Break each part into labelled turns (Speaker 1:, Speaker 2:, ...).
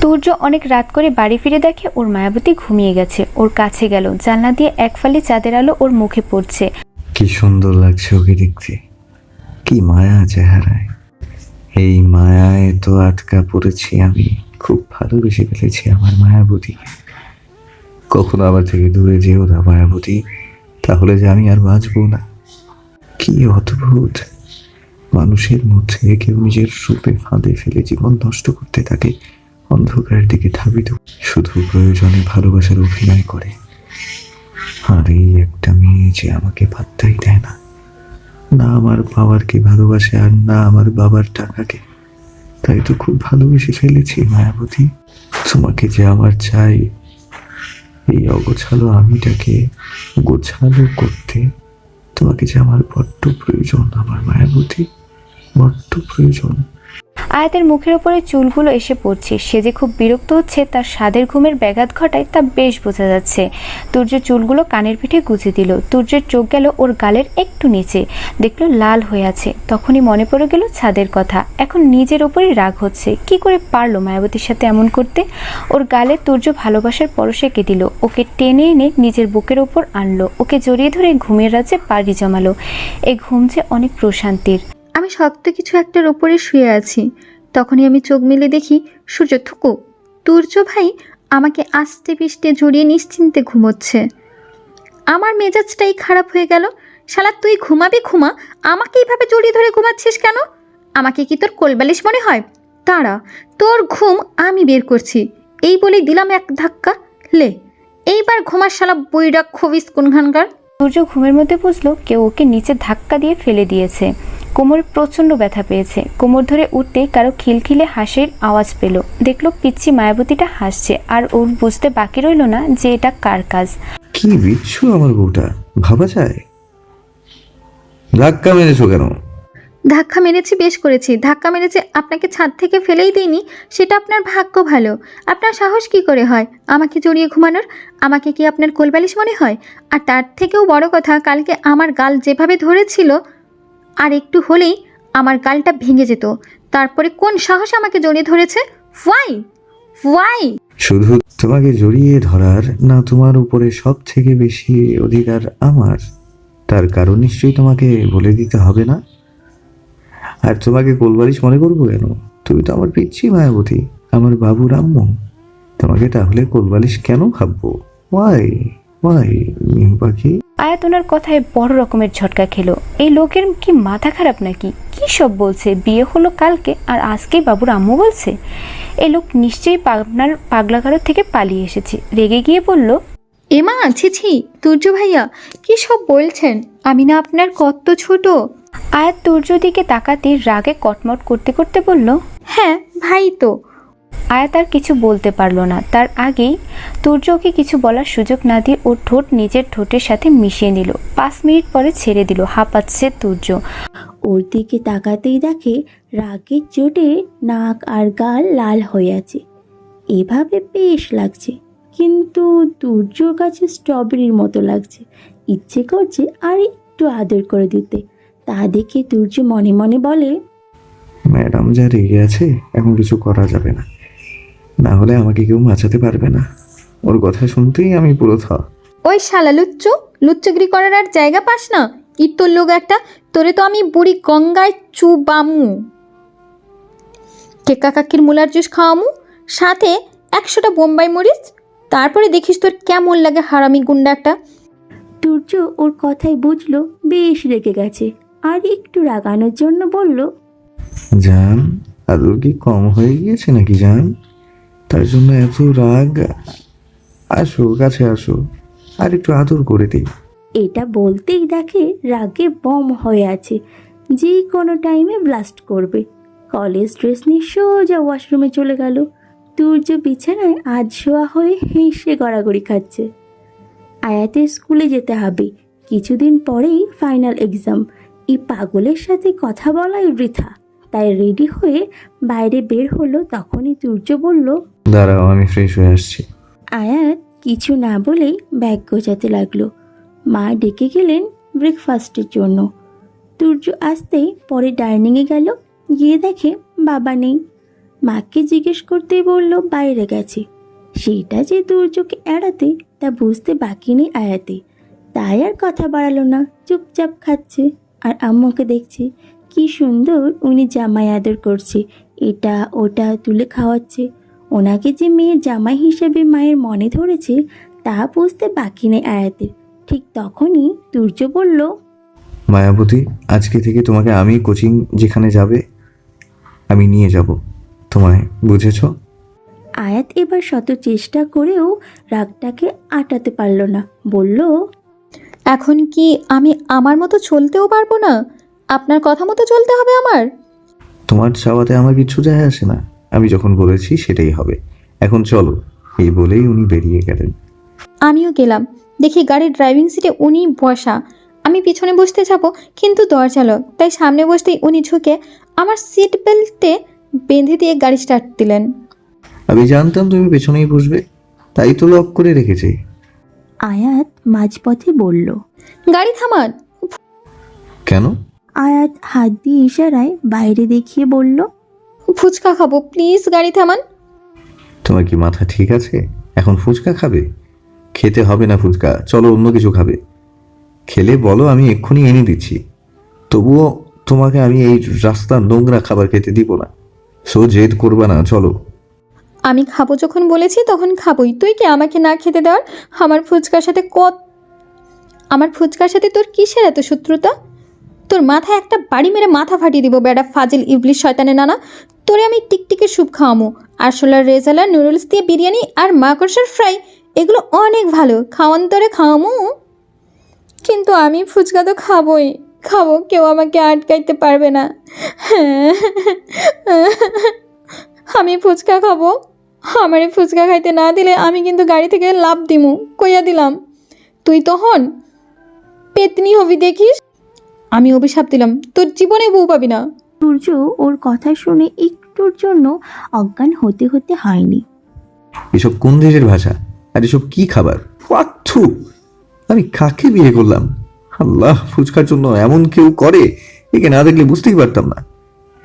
Speaker 1: তুর্য অনেক রাত করে বাড়ি ফিরে দেখে ওর মায়াবতী ঘুমিয়ে গেছে। ওর কাছে গেল, জানলা দিয়ে এক ফালি চাঁদের আলো ওর মুখে পড়ছে।
Speaker 2: কি সুন্দর লাগছে ওকে দেখতে। কি মায়া চেহারায়। এই মায়ায় তো আটকা পড়েছি আমি। খুব ভালোবেসে ফেলেছি আমার মায়াবতীকে। কখনো আমার থেকে দূরে যেও না মায়াবতী। তাহলে যে আমি আর বাঁচবো না। কি অদ্ভুত। মানুষের মধ্যে কেউ নিজের রূপে ফাঁদে ফেলে জীবন নষ্ট করতে থাকে। অন্ধকারের দিকে ধাবিত। শুধু প্রয়োজনে ভালোবাসার অভিনয় করে। আর এই একটা মেয়ে যে আমাকে পাত্তাই দেয় না। না আমার বাবারকে ভালোবাসে আর না আমার বাবার টাকাকে। তাই তো খুব ভালোবেসে ফেলেছি, মায়াবতী। তোমাকে যে আমার চাই, এই অগোছালো আমিটাকে গোছালো করতে তোমাকে যে আমার বড্ড প্রয়োজন, আমার মায়াবতী, বড্ড প্রয়োজন।
Speaker 1: আয়াতের মুখের ওপরে চুলগুলো এসে পড়ছে। সে যে খুব বিরক্ত হচ্ছে, তার স্বাদের ঘুমের ব্যাঘাত ঘটায় তা বেশ বোঝা যাচ্ছে। তুর্য চুলগুলো কানের পিঠে গুজে দিল। তুর্যের চোখ গেল ওর গালের একটু নিচে। দেখল লাল হয়ে আছে। তখনই মনে পড়ে গেল ছাদের কথা। এখন নিজের ওপরই রাগ হচ্ছে। কি করে পারল মায়াবতীর সাথে এমন করতে? ওর গালে তুর্য ভালোবাসার পরশে এঁকে দিল। ওকে টেনে এনে নিজের বুকের ওপর আনলো। ওকে জড়িয়ে ধরে ঘুমের রাজ্যে পাড়ি জমালো। এই ঘুম যে অনেক প্রশান্তির।
Speaker 3: আমি শক্ত কিছু একটার উপরে শুয়ে আছি। তখনই আমি চোখ মেলে দেখি সূর্য থুকু। তুর্য ভাই আমাকে আস্তে পিষ্টে জড়িয়ে নিশ্চিন্তে ঘুমোচ্ছে। আমার মেজাজটাই খারাপ হয়ে গেল। শালা, তুই ঘুমাবি ঘুমা? আমাকে এইভাবে জড়িয়ে ধরে ঘুমাচ্ছিস কেন? আমাকে কি তোর কোলবালিশ মনে হয়? তারা তোর ঘুম আমি বের করছি। এই বলেই দিলাম এক ধাক্কা। লে, এইবার ঘুমার শালা বইডা খবিস কোনখানকার
Speaker 1: সূর্য ঘুমের মধ্যে বুঝলো কেউ ওকে নিচে ধাক্কা দিয়ে ফেলে দিয়েছে। কোমর প্রচণ্ড ব্যথা পেয়েছে। কোমর ধরে উঠতেই কারও খিলখিলে হাসির আওয়াজ পেল। দেখল পিচ্ছি মায়াবতীটা হাসছে। আর ওর বুঝতে বাকি রইল না যে এটা কার কাজ।
Speaker 2: কি বিচ্ছু আমার বউটা ভাবা যায়? ধাক্কা মেরেছো কেন?
Speaker 3: ধাক্কা মেরেছি বেশ করেছি। ধাক্কা মেরেছে আপনাকে ছাদ থেকে ফেলেই দিইনি সেটা আপনার ভাগ্য ভালো। আপনার সাহস কি করে হয়? আমাকে জড়িয়ে ঘুমানোর? আমাকে কি আপনার কোলবালিশ মনে হয়? আর তার থেকেও বড় কথা কালকে আমার গাল যেভাবে ধরেছিল আর একটু হলেই আমার গালটা ভেঙে যেত। তারপরে কোন সাহস আমাকে জড়িয়ে ধরেছে? ওয়াই ওয়াই
Speaker 2: শুধু তোমাকে জড়িয়ে ধরার না, তোমার উপরে সব থেকে বেশি অধিকার আমার। তার কারণ নিশ্চয়ই তোমাকে বলে দিতে হবে না? আর তোমাকে কোলবালিশ মনে করব কেন? তুমি তো আমার পিচ্ছি মায়াবতী, আমার বাবু রাম্মু তোমাকে তাহলে কোলবালিশ কেন ভাববো? ওয়াই ওয়াই মিহু পাখি
Speaker 1: আয়াত ওনার কথায় বড় রকমের ঝটকা খেলো। এই লোকের কি মাথা খারাপ নাকি? কি সব বলছে? বিয়ে হলো কালকে আর আজকেই বাবুর আম্মু বলছে? এই লোক নিশ্চয়ই পাবনার পাগলাগারো থেকে পালিয়ে এসেছে। রেগে গিয়ে বলল
Speaker 3: এমা ছি ছি তুর্য ভাইয়া কি সব বলছেন? আমি না আপনার কত ছোট।
Speaker 1: আয়াত তুর্য দিকে তাকাতে রাগে কটমট করতে করতে বলল
Speaker 3: হ্যাঁ ভাই তো।
Speaker 1: আয়াত আর কিছু বলতে পারল না। তার আগেই তুর্যকে কিছু বলার সুযোগ না দিয়ে ওর ঠোঁট নিজের ঠোঁটের সাথে মিশিয়ে নিল। পাঁচ মিনিট পরে ছেড়ে দিল হাঁপাচ্ছে তুর্য।
Speaker 4: ওর দিকে তাকাতেই দেখে রাগের চোটে নাক আর গাল লাল হয়ে আছে। এভাবে বেশ লাগছে কিন্তু দুর্যোর কাছে স্ট্রবেরির মতো লাগছে। ইচ্ছে করছে আর একটু আদর করে দিতে। তা দেখে দুর্য মনে মনে বলে
Speaker 2: ম্যাডাম যা রেগে আছে এখন কিছু করা যাবে না। না হলে আমাকে কেউ বাঁচাতে পারবে না। ওর কথা শুনতেই আমি পুরো থ
Speaker 3: ওই শালা লুচ্চু লুচ্চগিরি করার আর জায়গা পাস না? কি তোর লোক একটা তোরে তো আমি বুড়ি গঙ্গায় চু চুবামু। কেকা কাকির মুলার জুস খাওয়ামু সাথে একশোটা বোম্বাই মরিচ তারপরে দেখিস তোর কেমন লাগে হারামি গুন্ডা একটা।
Speaker 4: দুর্য ওর কথাই বুঝলো বেশ রেগে গেছে আর একটু রাগানোর জন্য বলল
Speaker 2: জান আদর কি কম হয়ে গিয়েছে নাকি জান? তার জন্য এত রাগ। আসো, কাছে আসো, আর একটু আদর করে দিই।
Speaker 4: এটা বলতেই দেখে রাগে বম হয়ে আছে। যে কোনো টাইমে ব্লাস্ট করবে। কলেজ ড্রেস নিয়ে সোজা ওয়াশরুমে চলে গেল। তুর্য বিছানায় আজ শোয়া হয়ে হেসে গড়াগড়ি খাচ্ছে। আয়াতের স্কুলে যেতে হবে। কিছুদিন পরেই ফাইনাল এক্সাম এই পাগলের সাথে কথা বলাই বৃথা। তাই রেডি হয়ে বাইরে বের হলো তখনই তুর্য বলল
Speaker 2: দাঁড়াও আমি ফ্রেশ হয়ে আসছি।
Speaker 4: আয়াত কিছু না বলেই ব্যাগ গোছাতে লাগল। মা ডেকে গেলেন ব্রেকফাস্টের জন্য। তুর্য আসতেই পরে ডাইনিংয়ে গেল গিয়ে দেখে বাবা নেই। মাকে জিজ্ঞেস করতেই বলল বাইরে গেছে। সেটা যে দুর্যোগকে এড়াতে তা বুঝতে বাকি নেই আয়াতে। তাই আর কথা বাড়ালো না চুপচাপ খাচ্ছে। আর আম্মুকে দেখছে কি সুন্দর উনি জামাই আদর করছে। এটা ওটা তুলে খাওয়াচ্ছে। ওনাকে যে মেয়ের জামাই হিসেবে মায়ের মনে ধরেছে তা বুঝতে বাকি নেই আয়াতের ঠিক তখনই সূর্য বলল
Speaker 2: মায়াবতী আজকে থেকে তোমাকে আমি কোচিং যেখানে যাবে আমি নিয়ে যাব। তোমায় বুঝেছ?
Speaker 4: আয়াত এবার শত চেষ্টা করেও রাগটাকে আটাতে পারল না। বলল
Speaker 3: এখন কি আমি আমার মতো চলতেও পারব না? আপনার কথা মতো চলতে হবে আমার।
Speaker 2: তোমার চাওয়াতে আমার কিচ্ছু যায় আসে না। আমি যখন বলেছি সেটাই হবে। এখন চলো এই বলেই উনি বেরিয়ে গেলেন।
Speaker 3: আমিও গেলাম। দেখি গাড়ির ড্রাইভিং সিটে উনি বসা। আমি পিছনে বসতে যাব কিন্তু দরজা লক। তাই সামনে বসতেই উনি ঝুঁকে আমার সিট বেল্টে বেঁধে দিয়ে গাড়ি স্টার্ট দিলেন।
Speaker 2: আমি জানতাম তুমি পেছনেই বসবে। তাই তো লক করে রেখেছি।
Speaker 4: আয়াত মাঝপথে বলল
Speaker 3: গাড়ি থামান।
Speaker 2: কেন?
Speaker 4: আয়াত হাত দিয়ে ইশারায় বাইরে দেখিয়ে বলল
Speaker 3: ফুচকা খাব প্লিজ গাড়ি থামান।
Speaker 2: তোমার কি মাথা ঠিক আছে? এখন ফুচকা খাবে? খেতে হবে না ফুচকা চলো অন্য কিছু খাবে। খেলে বলো আমি এক্ষুনি এনে দিচ্ছি। তবুও তোমাকে আমি এই রাস্তা নোংরা খাবার খেতে দিব না। সো জেদ করবা না চলো।
Speaker 3: আমি খাব যখন বলেছি তখন খাবোই। তুই কি আমাকে না খেতে দেওয়ার? আমার ফুচকার সাথে কত আমার ফুচকার সাথে তোর কিসের এত শত্রুতা? তোর মাথায় একটা বাড়ি মেরে মাথা ফাটিয়ে দিব, বেড়া ফাজিল ইবলিশ শয়তানে নানা। তোরে আমি টিকটিকের স্যুপ খাওয়ামো। আরশোলার রেজালার নুডলস দিয়ে বিরিয়ানি আর মাকড়সার ফ্রাই, এগুলো অনেক ভালো। খাওয়ান তোরে খাওয়ামো। কিন্তু আমি ফুচকা তো খাবোই। খাব, কেউ আমাকে আটকাইতে পারবে না। আমি ফুচকা খাব। আমারে ফুচকা খাইতে না দিলে আমি কিন্তু গাড়ি থেকে লাভ দিমু। কইয়া দিলাম। তুই তো হন। পেতনি হবি দেখিস? আমি অভিশাপ দিলাম। তোর জীবনে বউ পাবি না।
Speaker 4: সূর্য ওর কথা শুনে একটুর জন্য অজ্ঞান হতে হতে হয়নি।
Speaker 2: এসব কোন দেশের ভাষা? আর এসব কি খাবার? আমি কাকে বিয়ে করলাম? আল্লাহ ফুচকার জন্য এমন কেউ করে? একে না দেখলে বুঝতেই পারতাম না।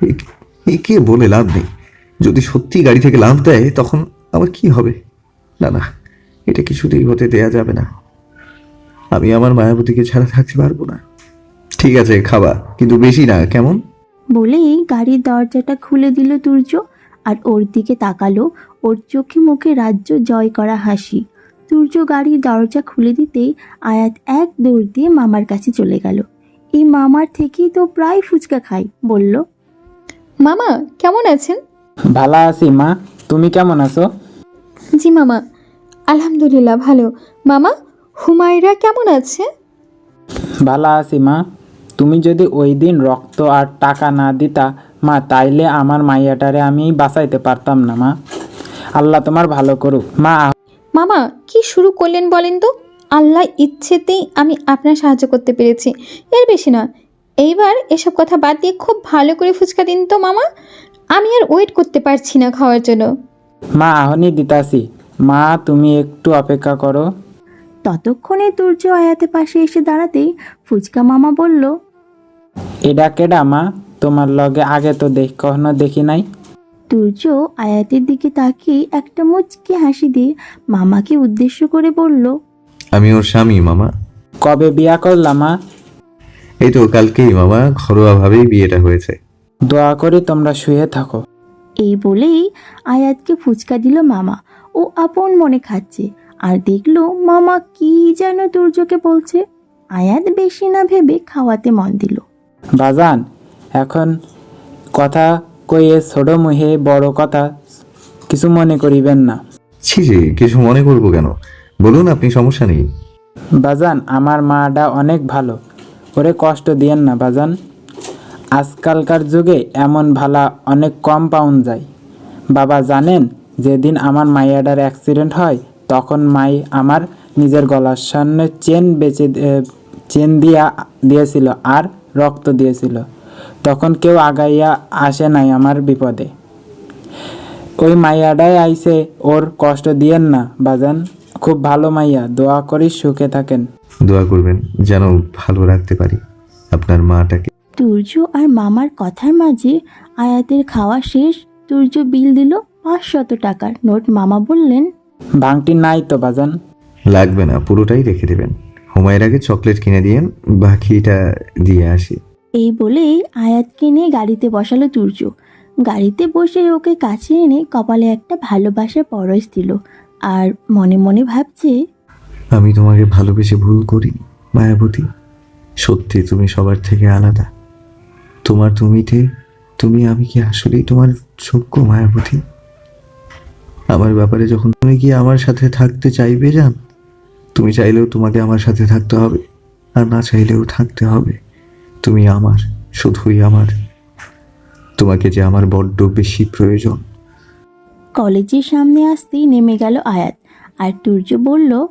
Speaker 2: এ- একে বলে লাভ নেই। যদি সত্যি গাড়ি থেকে লাভ দেয় তখন আবার কি হবে? না না এটা কিছুতেই হতে দেয়া যাবে না। আমি আমার মায়াবতীকে ছাড়া থাকতে পারব না। ঠিক আছে খাবা কিন্তু বেশি না কেমন?
Speaker 4: বলেই গাড়ির দরজাটা খুলে দিল তুর্য আর ওর দিকে তাকালো ওর চোখে মুখে রাজ্য জয় করা হাসি। তুর্য গাড়ির দরজা খুলে দিতেই আয়াত এক দৌড় দিয়ে মামার কাছে চলে গেল। এই মামার থেকেই তো প্রায় ফুচকা খাই বলল।
Speaker 3: মামা কেমন আছেন?
Speaker 5: ভালো আছি মা। তুমি কেমন আছো?
Speaker 3: জি মামা। আলহামদুলিল্লাহ ভালো। মামা হুমায়রা কেমন আছে?
Speaker 5: ভালো আছি মা। তুমি যদি ওই দিন রক্ত আর টাকা না দিতা মা তাইলে আমার মাইয়াটারে আমি বাঁচাইতে পারতাম না মা। আল্লাহ তোমার ভালো করুক। মা
Speaker 3: মামা কি শুরু করলেন বলেন তো? আল্লাহ ইচ্ছেতেই আমি আপনার সাহায্য করতে পেরেছি। এর বেশি না এইবার এসব কথা বাদ দিয়ে খুব ভালো করে ফুচকা দিন তো মামা। আমি আর ওয়েট করতে পারছি না খাওয়ার জন্য।
Speaker 5: মা আহনি দিতাছি। মা তুমি একটু অপেক্ষা করো।
Speaker 4: ততক্ষণে তুর্য আয়াতে পাশে এসে দাঁড়াতেই ফুচকা মামা বলল
Speaker 5: এটা কেডা মা? তোমার লগে আগে তো দেখ কখনো দেখি নাই।
Speaker 4: তুর্য আয়াতের দিকে তাকিয়ে একটা মুচকি হাসি দিয়ে মামাকে উদ্দেশ্য করে বলল
Speaker 2: আমি ওর স্বামী মামা।
Speaker 5: কবে বিয়া করলা মা?
Speaker 2: এই তো কালকেই মামা। ঘরোয়াভাবেই বিয়েটা হয়েছে।
Speaker 5: দোয়া করি তোমরা শুয়ে থাকো।
Speaker 4: এই বলেই আয়াতকে ফুচকা দিল মামা ও আপন মনে খাচ্ছে। আর দেখল মামা কি যেন তুর্যকে বলছে। আয়াত বেশি না ভেবে খাওয়াতে মন দিল।
Speaker 5: বাজান এখন কথা কইয়ে ছোট মুহে বড় কথা কিছু মনে করিবেন না।
Speaker 2: ছি জি কিছু মনে করব কেন? বলুন আপনি সমস্যা নেই।
Speaker 5: বাজান আমার মাটা অনেক ভালো। ওরে কষ্ট দিয়েন না বাজান। আজকালকার যুগে এমন ভালা অনেক কম পাউন যায়। বাবা জানেন যেদিন আমার মাইয়াডার অ্যাক্সিডেন্ট হয় তখন মাই আমার নিজের গলার সামনে চেন বেঁচে চেন দিয়া দিয়েছিল। আর রক্ত দিয়েছিল। তখন কেউ আগাইয়া আসে নাই আমার বিপদে। ওই মাইয়াডাই আইসে ওর কষ্ট দিয়েন না বাজান। খুব ভালো মাইয়া দোয়া করি সুখে থাকেন।
Speaker 2: দোয়া করবেন যেন ভালো রাখতে পারি। আপনার মাটাকে
Speaker 4: তুর্য আর মামার কথার মাঝে আয়াতের খাওয়া শেষ তুর্য বিল দিল পাঁচশত টাকার। নোট মামা বললেন
Speaker 5: ভাঙটি নাই তো বাজান।
Speaker 2: লাগবে না পুরোটাই রেখে দেবেন। হুমায়ের আগে চকলেট কিনে দিয়ে বাকিটা দিয়ে আসি।
Speaker 4: এই বলেই আয়াতকে নিয়ে গাড়িতে বসালো তুর্য গাড়িতে বসে ওকে কাছে এনে কপালে একটা ভালোবাসার পরশ দিল আর মনে মনে ভাবছে
Speaker 2: আমি তোমাকে ভালোবেসে ভুল করি মায়াবতী। সত্যি তুমি সবার থেকে আলাদা। তোমার তুমিতে তুমি আমি কি আসলেই তোমার যোগ্য মায়াবতী? আমার ব্যাপারে যখন তুমি কি আমার সাথে থাকতে চাইবে জান? তুমি চাইলেও তোমাকে আমার সাথে থাকতে হবে আর না চাইলেও থাকতে হবে। তুমি আমার শুধুই আমার। তোমাকে যে আমার বড্ড বেশি প্রয়োজন।
Speaker 4: কলেজের সামনে আসতেই নেমে গেল আয়াত আর তুর্য বলল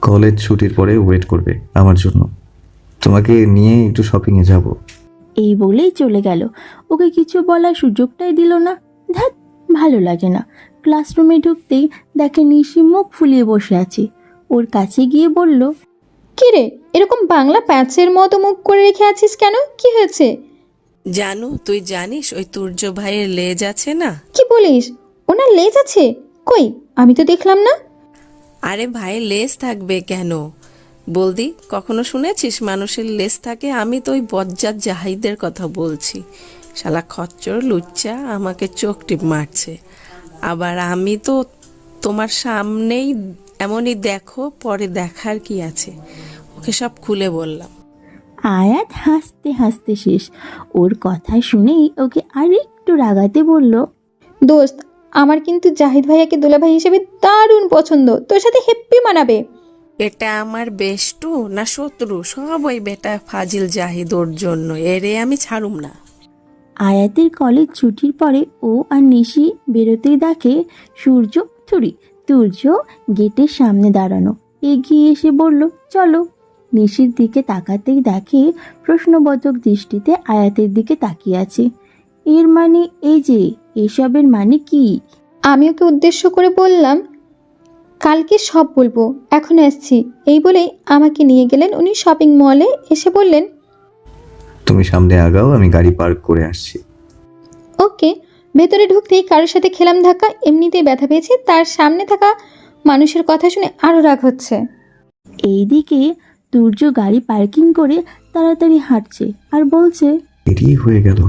Speaker 2: কলেজ ছুটির পরে ওয়েট করবে আমার জন্য। তোমাকে নিয়ে একটু শপিংয়ে যাব।
Speaker 4: এই বলেই চলে গেল। ওকে কিছু বলার সুযোগটাই দিল না। ধ্যাত ভালো লাগে না। ক্লাসরুমে ঢুকতেই দেখে নিশি মুখ ফুলিয়ে বসে আছে। ওর কাছে গিয়ে বলল
Speaker 3: কি রে এরকম বাংলা প্যাঁচের মতো মুখ করে রেখে আছিস কেন? কি হয়েছে?
Speaker 6: জানু তুই জানিস ওই তুর্য ভাইয়ের লেজ আছে না?
Speaker 3: কি বলিস? ওনার লেজ আছে? কই আমি তো দেখলাম না?
Speaker 6: আরে ভাই লেজ থাকবে কেন? বলদি কখনো শুনেছিস মানুষের লেজ থাকে? আমি তো ওই বজ্জাত জাহিদের কথা বলছি। শালা খচ্চর লুচ্চা আমাকে চোখ টিপ মারছে। আবার আমি তো তোমার সামনেই এমনই দেখো পরে দেখার কি আছে? ওকে সব খুলে বললাম।
Speaker 4: আয়াত হাসতে হাসতে শেষ। ওর কথা শুনেই ওকে আরেকটু রাগাতে বলল
Speaker 3: দোস্ত আমার কিন্তু জাহিদ ভাইয়াকে দুলাভাই হিসেবে দারুণ পছন্দ। তোর সাথে হেপ্পি মানাবে?
Speaker 6: এটা আমার বেষ্টু না শত্রু? সব ওই বেটা ফাজিল জাহিদ ওর জন্য। এরে আমি ছাড়ুম না।
Speaker 4: আয়াতের কলেজ ছুটির পরে ও আর নিশি বেরোতেই দেখে সূর্য থুরি তুর্য গেটের সামনে দাঁড়ানো। এগিয়ে এসে বলল চলো। নিশির দিকে তাকাতেই দেখে প্রশ্নবোধক দৃষ্টিতে আয়াতের দিকে তাকিয়ে আছে। এর মানে এই যে এসবের মানে কি?
Speaker 3: আমি ওকে উদ্দেশ্য করে বললাম কালকে সব বলব এখন আসছি। এই বলেই আমাকে নিয়ে গেলেন উনি শপিং মলে এসে বললেন
Speaker 2: তুমি সামনে আগাও আমি গাড়ি পার্ক করে আসছি।
Speaker 3: ওকে। ভেতরে ঢুকতেই কারোর সাথে খেলাম ধাক্কা এমনিতেই ব্যথা পেয়েছে তার সামনে থাকা মানুষের কথা শুনে আরও রাগ হচ্ছে।
Speaker 4: এইদিকে তুর্য গাড়ি পার্কিং করে তাড়াতাড়ি হাঁটছে আর বলছে
Speaker 2: দেরি হয়ে গেল।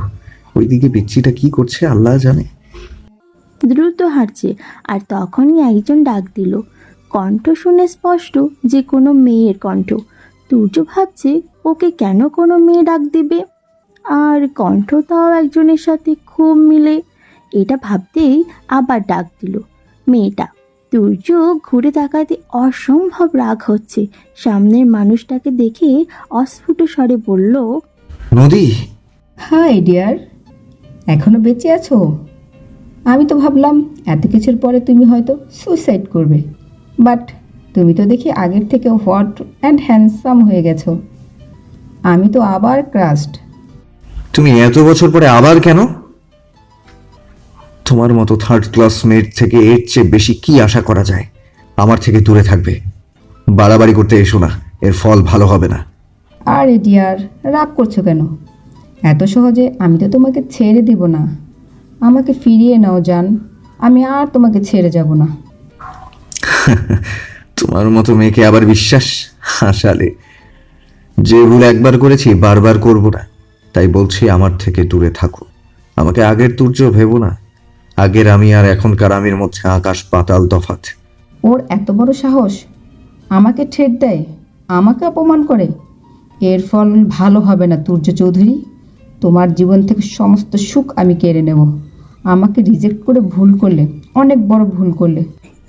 Speaker 2: ওইদিকে পিচ্ছিটা কি করছে আল্লাহ জানে।
Speaker 4: দ্রুত হাঁটছে আর তখনই একজন ডাক দিল। কণ্ঠ শুনে স্পষ্ট যে কোনো মেয়ের কণ্ঠ। তুর্য ভাবছে ওকে কেন কোনো মেয়ে ডাক দিবে? আর কণ্ঠ তাও একজনের সাথে খুব মিলে এটা ভাবতেই আবার ডাক দিল মেয়েটা তুর্য ঘুরে তাকাতে অসম্ভব রাগ হচ্ছে। সামনের মানুষটাকে দেখে অস্ফুট স্বরে বলল
Speaker 2: নদী।
Speaker 7: হাই ডিয়ার এখনও বেঁচে আছো? আমি তো ভাবলাম এত কিছুর পরে তুমি হয়তো সুইসাইড করবে। বাট তুমি তো দেখি আগের থেকে হট অ্যান্ড হ্যান্ডসাম হয়ে গেছো। আমি তো আবার ক্রাস্ট
Speaker 2: তুমি এত বছর পরে আবার কেন? তোমার মতো থার্ড ক্লাস মেট থেকে এর চেয়ে বেশি কি আশা করা যায়? আমার থেকে দূরে থাকবে। বাড়াবাড়ি করতে এসো না এর ফল ভালো হবে না।
Speaker 7: আরে ডিয়ার রাগ করছ কেন? এত সহজে আমি তো তোমাকে ছেড়ে দিব না। আমাকে ফিরিয়ে নাও জান। আমি আর তোমাকে ছেড়ে যাব না।
Speaker 2: তোমার মতো মেয়েকে আবার বিশ্বাস? হাসালে। যে ভুল একবার করেছি বারবার করব না। তাই বলছি আমার থেকে দূরে থাকো। আমাকে আগের তুর্য ভেবো না। আগের আমি আর এখনকার আমির মধ্যে আকাশ পাতাল তফাৎ
Speaker 7: ওর এত বড় সাহস? আমাকে ঠেট দেয়? আমাকে অপমান করে? এর ফল ভালো হবে না তুর্য চৌধুরী। তোমার জীবন থেকে সমস্ত সুখ আমি কেড়ে নেব। আমাকে রিজেক্ট করে ভুল করলে অনেক বড় ভুল করলে।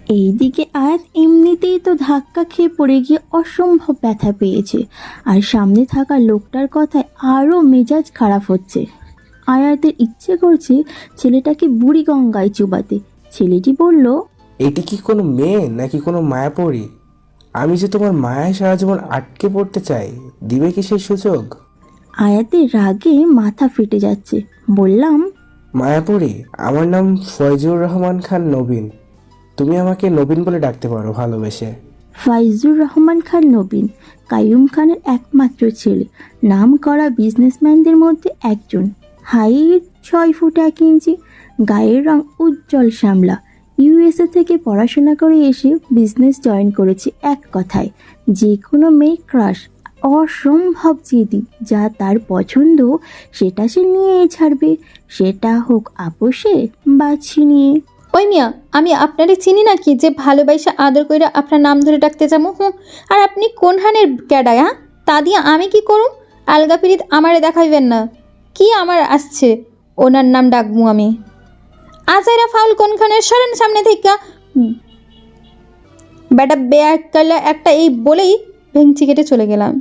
Speaker 4: এইদিকে আয়াত এমনিতেই তো ধাক্কা খেয়ে পড়ে গিয়ে অসম্ভব ব্যথা পেয়েছে। আর সামনে থাকা লোকটার কথায় আরও মেজাজ খারাপ হচ্ছে। আয়াতের ইচ্ছে করছে ছেলেটাকে বুড়ি গঙ্গায় চুবাতে। ছেলেটি বলল
Speaker 8: এটি কি কোনো মেয়ে নাকি কোনো মায়াপরি? আমি যে তোমার মায়ায় সারা জীবন আটকে পড়তে চাই দিবে কি সেই সুযোগ?
Speaker 4: আয়াতের রাগে মাথা ফেটে যাচ্ছে। বললাম
Speaker 8: মায়াপরি আমার নাম ফয়জুর রহমান খান নবীন। তুমি আমাকে নবীন বলে ডাকতে পারো ভালোবেসে।
Speaker 4: ফাইজুর রহমান খান নবীন কাইয়ুম খানের একমাত্র ছেলে। নাম করা বিজনেসম্যানদের মধ্যে একজন। হাইট ছয় ফুট এক ইঞ্চি, গায়ের রং উজ্জ্বল শ্যামলা। ইউএসএ থেকে পড়াশোনা করে এসে বিজনেস জয়েন করেছে এক কথায়। যে কোনো মেয়ে ক্রাশ, অসম্ভব জেদি, যা তার পছন্দ, সেটা সে নিয়েই ছাড়বে। সেটা হোক আপোষে বা ছিনিয়ে।
Speaker 3: ওই মিয়া, আমি আপনারে চিনি নাকি যে ভালোবাসা আদর কইরা আপনার নাম ধরে ডাকতে যাব? হুঁ, আর আপনি কোন হানের ক্যাডায় হ্যাঁ তা দিয়ে আমি কি করুম? আলগা পিরিত আমারে দেখাইবেন না। কি আমার আসছে? ওনার নাম ডাকবো আমি। আজাইরা ফাউল কোনখানের সরেন সামনে থেকে বেটা বেয়ার কালা একটা এই বলেই ভেঙচি কেটে চলে গেলাম।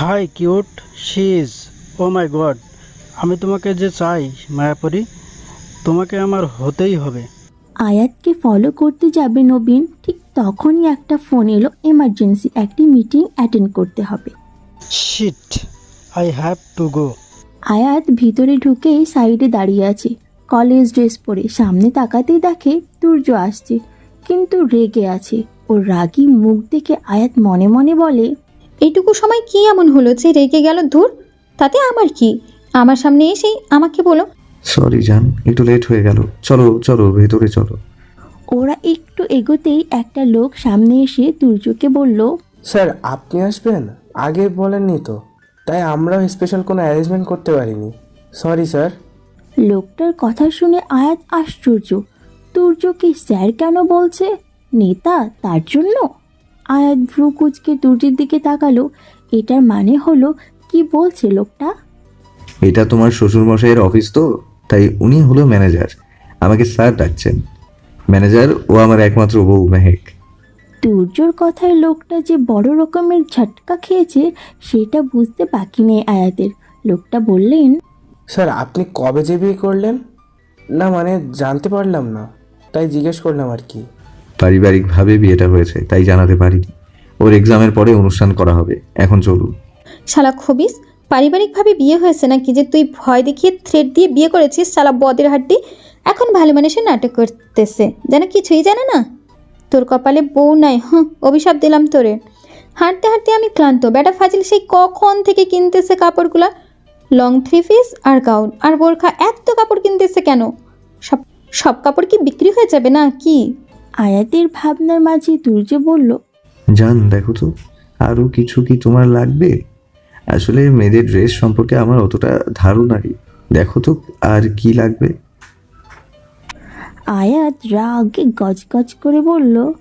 Speaker 9: Hi cute she's oh my god আমি তোমাকে যে চাই মায়াপরি তোমাকে আমার হতেই হবে।
Speaker 4: আয়াতকে ফলো করতে যাবে নবীন ঠিক তখনই একটা ফোন এলো এমার্জেন্সি একটি মিটিং অ্যাটেন্ড করতে হবে।
Speaker 9: Shit I have to go
Speaker 4: Ayat ভিতরে ঢুকেই সাইডে দাঁড়িয়ে আছে। কলেজ ড্রেস পরে সামনে তাকাতেই দেখে তুর্য আসছে কিন্তু রেগে আছে। ওর রাগী মুখ দেখে আয়াত মনে মনে বলে
Speaker 3: এটুকু সময় কি এমন হলো যে রেগে গেল ধুর? তাতে আমার কি? আমার সামনে এসেই আমাকে বলো।
Speaker 2: সরি জান একটু লেট হয়ে গেল। চলো চলো ভেতরে চলো।
Speaker 4: ওরা একটু এগোতেই একটা লোক সামনে এসে তুর্যকে বলল
Speaker 8: স্যার আপনি আসবেন? আগে বলেননি তো। তাই আমরাও স্পেশাল কোনো অ্যারেঞ্জমেন্ট করতে পারিনি। সরি স্যার
Speaker 4: লোকটার কথা শুনে আয়াত আশ্চর্য। তুর্যকে স্যার কেন বলছে? নেতা তার জন্য? আয়াত ভ্রু কুচকে তুর্যের দিকে তাকালো। এটার মানে হলো কি বলছে লোকটা?
Speaker 2: এটা তোমার শ্বশুরমশাইয়ের অফিস তো তাই উনি হলো ম্যানেজার আমাকে স্যার ডাকছেন। ম্যানেজার ও আমার একমাত্র বউ মেহেক।
Speaker 4: তুর্যর কথায় লোকটা যে বড় রকমের ঝটকা খেয়েছে সেটা বুঝতে বাকি নেই আয়াতের লোকটা বললেন
Speaker 8: স্যার আপনি কবে যে বিয়ে করলেন? না মানে জানতে পারলাম না। তাই জিজ্ঞেস করলাম আর কি।
Speaker 2: পারিবারিকভাবে বিয়েটা হয়েছে তাই জানাতে পারিনি। ওর এক্সামের পরে অনুষ্ঠান করা হবে এখন চলুন।
Speaker 3: শালা খবিস পারিবারিকভাবে বিয়ে হয়েছে নাকি যে তুই ভয় দেখিয়ে থ্রেড দিয়ে বিয়ে করেছিস শালা বদের হাড্ডি? এখন ভালো মানুষের নাটক করতেছে যেন কিছুই জানে না। তোর কপালে বউ নাই হুঁ অভিশাপ দিলাম তোরে। হাঁটতে হাঁটতে আমি ক্লান্ত। বেটা ফাজিল সেই কখন থেকে কিনতেছে কাপড়গুলা? লং থ্রি পিস আর গাউন। আর বোরখা এত কাপড় কিনতেছে কেন? সব সব কাপড় কি বিক্রি হয়ে যাবে না কি?
Speaker 4: আয়াতের ভাবনার মাঝে তুর্য বলল
Speaker 2: জান দেখো তো আরও কিছু কি তোমার লাগবে? আসলে মেয়েদের ড্রেস সম্পর্কে আমার অতটা ধারণা নেই। দেখো তো আর কি লাগবে?
Speaker 4: আয়াত রাগে গজগজ করে বলল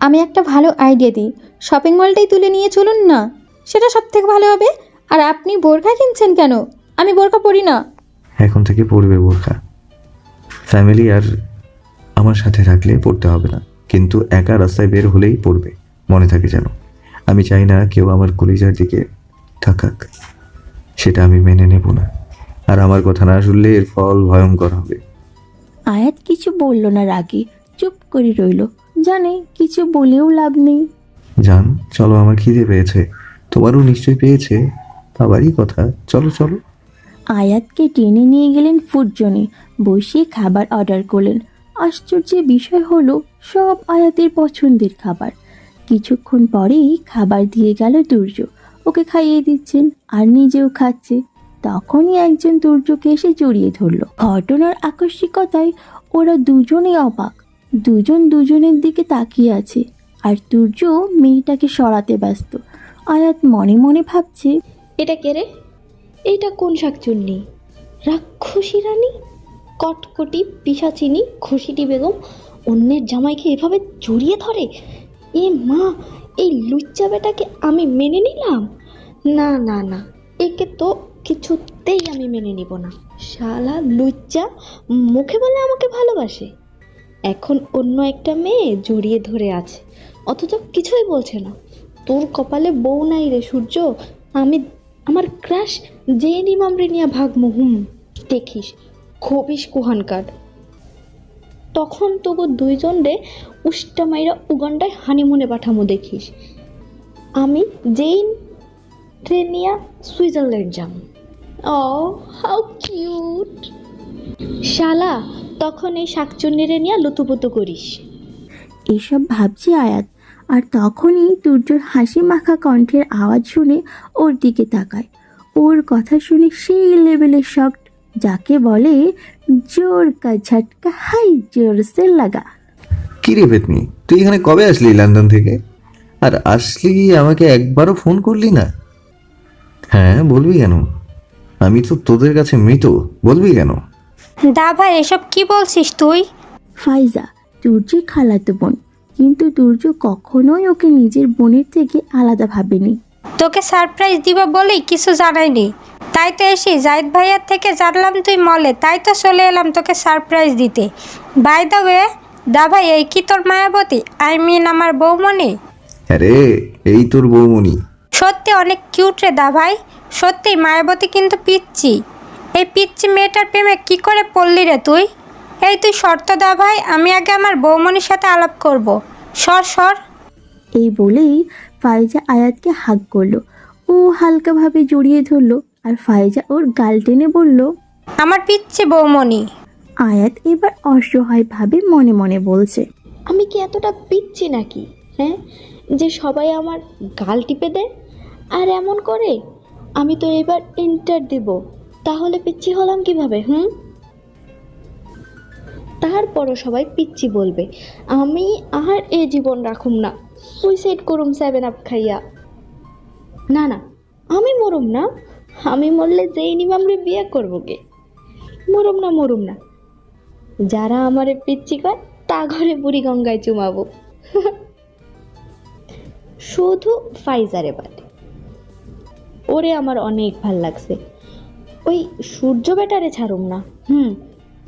Speaker 3: আমি একটা ভালো আইডিয়া দিই। শপিং মলটাই তুলে নিয়ে চলুন না। সেটা সব থেকে ভালো হবে। আর আপনি বোরখা কিনছেন কেন? আমি বোরখা পরি না।
Speaker 2: এখন থেকে পড়বে বোরখা। ফ্যামিলি আর আমার সাথে থাকলে পড়তে হবে না। কিন্তু একা রাস্তায় বের হলেই পড়বে মনে থাকে যেন। আমি চাই না কেউ আমার কলিজার দিকে থাকাক। সেটা আমি মেনে নেব না। আর আমার কথা না শুনলে এর ফল ভয়ঙ্কর হবে।
Speaker 4: আয়াত কিছু বলল না রাগে চুপ করে রইল। জানে কিছু বলেও লাভ নেই।
Speaker 2: জান চলো আমার খিদে পেয়েছে। তোমারও নিশ্চয়ই পেয়েছে। বাবারই কথা। চলো চলো।
Speaker 4: আয়াতকে টেনে নিয়ে গেলেন ফুড জোনে বসে খাবার অর্ডার করলেন। আশ্চর্যের বিষয় হলো সব আয়াতের পছন্দের খাবার। কিছুক্ষণ পরেই খাবার দিয়ে গেল দুর্য। ওকে খাইয়ে দিচ্ছেন আর নিজেও খাচ্ছে। তখনই একজন দুর্যকে এসে জড়িয়ে ধরলো। ঘটনার আকস্মিকতায় ওরা দুজনেই অবাক। দুজন দুজনের দিকে তাকিয়ে আছে। আর দুর্য মেয়েটাকে সরাতে ব্যস্ত। আয়াত মনে মনে ভাবছে,
Speaker 10: এটা কে রে? এইটা কোন শাকচুন্নি? রাক্ষসী রানী? কটকটি, পিসাচিনি, খুশিটি বেগম অন্যের জামাইকে এভাবে জড়িয়ে ধরে? এ মা, এই লুচ্চা বেটাকে আমি মেনে নিলাম? না না না, একে তো কিছুতেই আমি মেনে নিব না। শালা লুচ্চা, মুখে বলে আমাকে ভালোবাসে। এখন অন্য একটা মেয়ে জড়িয়ে ধরে আছে, অথচ কিছুই বলছে না। তোর কপালে বউ নাই রে সূর্য, আমি, আমার ক্রাশ যে নিমামরে নিয়ে ভাগমু হুম দেখিস খবিস কুহানকার। তখন তবু দুইজন রে উষ্টা মাইরা উগান্ডায় হানিমুনে পাঠামো দেখিস। আমি যেই ট্রেনিয়া সুইজারল্যান্ড যাম। ও হাউ কিউট শালা তখন এই শাকচুন্নিরে নিয়ে লুতুপুতু করিস।
Speaker 4: এসব ভাবছে আয়াত আর তখনই তুর্যর হাসি মাখা কণ্ঠের আওয়াজ শুনে ওর দিকে তাকায়। ওর কথা শুনে সেই লেভেলের শখ যাকে বলে জোর কা ঝটকা হাই জোর সে লাগা।
Speaker 2: কি রে পেতনি তুই এখানে কবে আসলি লন্ডন থেকে? আর আসলি আমাকে একবারও ফোন করলি না? হ্যাঁ বলবি কেন? আমি তো তোদের কাছে মৃত বলবি কেন?
Speaker 11: দা ভাই এসব কি বলছিস তুই?
Speaker 4: ফাইজা তুর্যের খালাতো বোন। কিন্তু তুর্য কখনোই ওকে নিজের বোনের থেকে আলাদা ভাবেনি।
Speaker 11: তোকে সারপ্রাইজ দিব বলেই কিছু জানাইনি। তাই তো এসে জাহিদ ভাইয়ার থেকে জানলাম তুই মলে তাই তো চলে এলাম তোকে সারপ্রাইজ দিতে। বাই দ্য ওয়ে দা ভাই এই কি তোর মায়াবতী? আই মিন আমার বৌমনি
Speaker 2: আরে এই তোর বৌমনি
Speaker 11: সত্যি অনেক কিউট রে দা ভাই। সত্যি মায়াবতী কিন্তু পিচ্ছি এই পিচ্ছি মেয়েটার প্রেমে কি করে পড়লি রে তুই? এই তুই শর্ত দা ভাই আমি আগে আমার বৌমনির সাথে আলাপ করব। সর সর।
Speaker 4: এই বলেই ফাইজা আয়াতকে হাক করল। ও হালকাভাবে জড়িয়ে ধরলো আর ফাইজা ওর গাল টেনে বলল
Speaker 11: আমার পিচ্ছি বৌমনি।
Speaker 4: আয়াত এবার অসহায় অসহায়ভাবে মনে মনে বলছে
Speaker 10: আমি কি এতটা পিচ্ছি নাকি? হ্যাঁ? যে সবাই আমার গাল টিপে দেয়? আর এমন করে? আমি তো এবার ইন্টার দেব। তাহলে পিচ্ছি হলাম কীভাবে, হুম? তারপরও সবাই পিচ্ছি বলবে, আমি আর এ জীবন রাখুম না। সুইসাইড করুম সেভেন আপ খাইয়া। না না, আমি মরুম না। আমি মরলে যেই নিমামরে বিয়ে করব কে? মরুম না মরুম না। যারা আমারে পিচ্ছি কয়, তা ঘরে বুড়ি গঙ্গায় চুমাবো। শুধু ফাইজারে বাদে ওরে আমার অনেক ভালো লাগছে। ওই সূর্য বেটারে ছাড়ুম না। হুম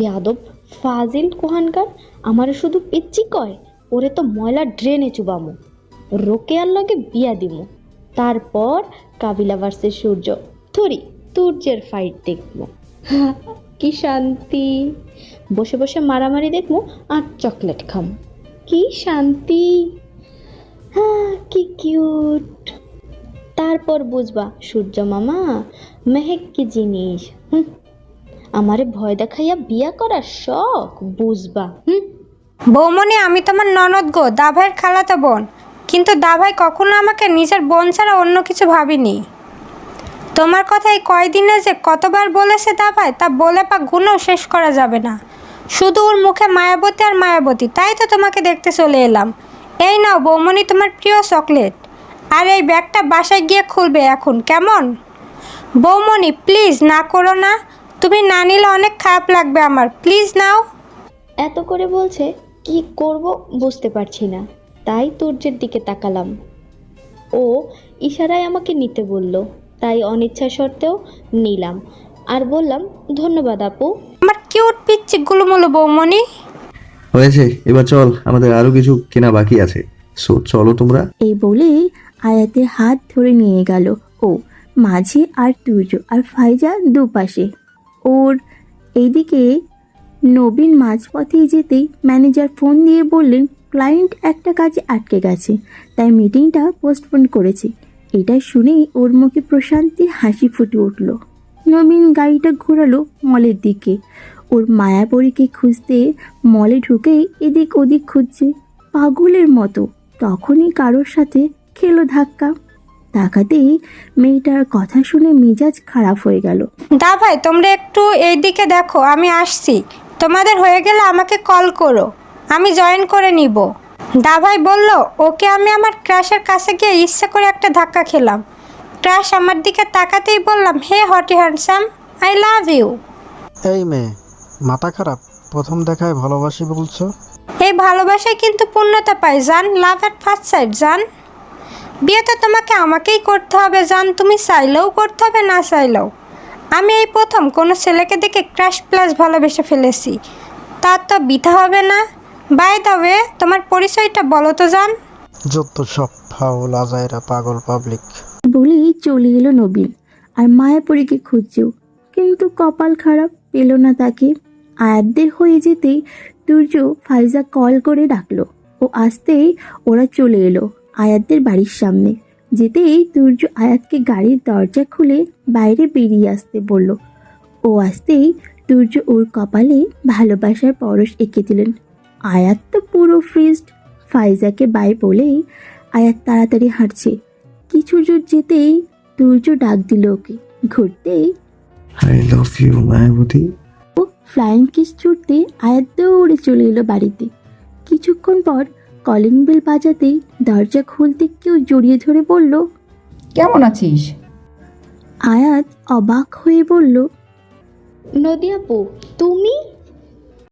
Speaker 10: যাদব ফাজিল কোহানকার, আমারে শুধু পিচ্ছি কয়, ওরে তো ময়লা ড্রেনে চুবামু। রোকেয়ার লগে বিয়া দিমু। তারপর কাবিলা ভার্সেস সূর্য, থরি সূর্যের ফাইট দেখব কি শান্তি। বসে বসে মারামারি দেখব আর চকলেট খাম। কি শান্তি। হ্যাঁ কি কিউট তারপর বুঝবা, সূর্য মামা, মেহেক কি জিনিস, হুম? আমারে ভয় দেখাইয়া বিয়া করার শখ, বুঝবা, হুম?
Speaker 11: বৌমনি, আমি তোমার ননদ গো, দাভাইয়ের খালাতো বোন। কিন্তু দাভাই কখনো আমাকে নিজের বোন ছাড়া অন্য কিছু ভাবিনি। তোমার কথা এই কয়দিনে যে কতবার বলেছে দাভাই, তা বলে পা গুণও শেষ করা যাবে না। শুধু ওর মুখে মায়াবতী আর মায়াবতী, তাই তো তোমাকে দেখতে চলে এলাম। এই নাও বৌমনি, তোমার প্রিয় চকলেট। আর এই ব্যাগটা বাসায় গিয়ে খুলবে এখন কেমন? বৌমনি প্লিজ না করো না। তুমি না নিলে অনেক খারাপ লাগবে আমার। প্লিজ নাও।
Speaker 10: এত করে বলছে কি করব বুঝতে পারছি না। তাই তুর্যের দিকে তাকালাম। ও ইশারায় আমাকে নিতে বলল। তাই অনিচ্ছা সত্ত্বেও নিলাম। আর বললাম ধন্যবাদ আপু।
Speaker 11: আমার কিউট পিচ্ছি গুলুমুলু বৌমনি
Speaker 2: হয়েছে এবার চল আমাদের আরও কিছু কেনা বাকি আছে। সো চলো তোমরা।
Speaker 4: এই বলে আয়াতের হাত ধরে নিয়ে গেল। ও, মাঝে আর তুর্য আর ফাইজা দুপাশে। ওর এইদিকে নবীন মাঝপথে যেতেই ম্যানেজার ফোন দিয়ে বললেন, ক্লায়েন্ট একটা কাজে আটকে গেছে, তাই মিটিংটা পোস্টপোন করেছে। এটা শুনেই ওর মুখে প্রশান্তির হাসি ফুটে উঠল। নবীন গাড়িটা ঘোরালো মলের দিকে। ওর মায়াপরীকে খুঁজতে মলে ঢুকেই এদিক ওদিক খুঁজছে পাগলের মতো। তখনই কারোর সাথে খেলো ধাক্কা। তাকাতেই মেয়েটার কথা শুনে মেজাজ খারাপ হয়ে গেল।
Speaker 11: দা ভাই তোমরা একটু এইদিকে দেখো আমি আসছি। তোমাদের হয়ে গেলে আমাকে কল করো। আমি জয়েন করে নিব। দা ভাই বলল ওকে আমি আমার ক্রাশের কাছে গিয়ে ইচ্ছে করে একটা ধাক্কা খেলাম। ক্রাশ আমার দিকে তাকাতেই বললাম hey hottie handsome I love you.
Speaker 9: এই মেয়ে মাথা খারাপ? প্রথম দেখায় ভালোবাসি বলছো?
Speaker 11: এই ভালোবাসায় কিন্তু পূর্ণতা পায় জান? লাভ অ্যাট ফার্স্ট সাইড জান? বিয়ে তো তোমাকে আমাকেই করতে হবে জান। তুমি চাইলেও করতে হবে না চাইলেও। আমি এই প্রথম কোনো ছেলেকে দেখে ক্রাশ প্লাস ভালোবেসে ফেলেছি। তার তো বিধা হবে না। বাই দ্য ওয়ে তোমার পরিচয়টা বলো তো জান।
Speaker 9: যত সব ফাউল আজাইরা পাগল পাবলিক
Speaker 4: বলেই চলে এলো নবীন। আর মায়াপুরীকে খুঁজছেও। কিন্তু কপাল খারাপ পেল না তাকে। আয়াতদের হয়ে যেতেই দুর্য ফাইজা কল করে ডাকলো। ও আসতেই ওরা চলে এলো। আয়াতদের বাড়ির সামনে। যেতেই দুর্য আয়াতকে গাড়ির দরজা খুলে বাইরে বেরিয়ে আসতে বলল। ও আসতেই দুর্য ওর কপালে ভালোবাসার পরশ এঁকে দিলেন। আয়াত তো পুরো ফ্রিজড। ফাইজাকে বাই বলেই আয়াত তাড়াতাড়ি হাঁটছে। কিছু জোর যেতেই দুর্য ডাক দিল ওকে। ঘুরতেই
Speaker 2: আই লাভ ইউ মায়াবতী।
Speaker 4: ও ফ্লাইং কিস ছুটতে আয়াত দৌড়ে চলে এলো বাড়িতে। কিছুক্ষণ পর কলিং বেল বাজাতেই দরজা খুলতে কেউ জড়িয়ে ধরে বলল
Speaker 7: কেমন আছিস?
Speaker 4: আয়াত অবাক হয়ে বলল
Speaker 10: নদী আপু তুমি?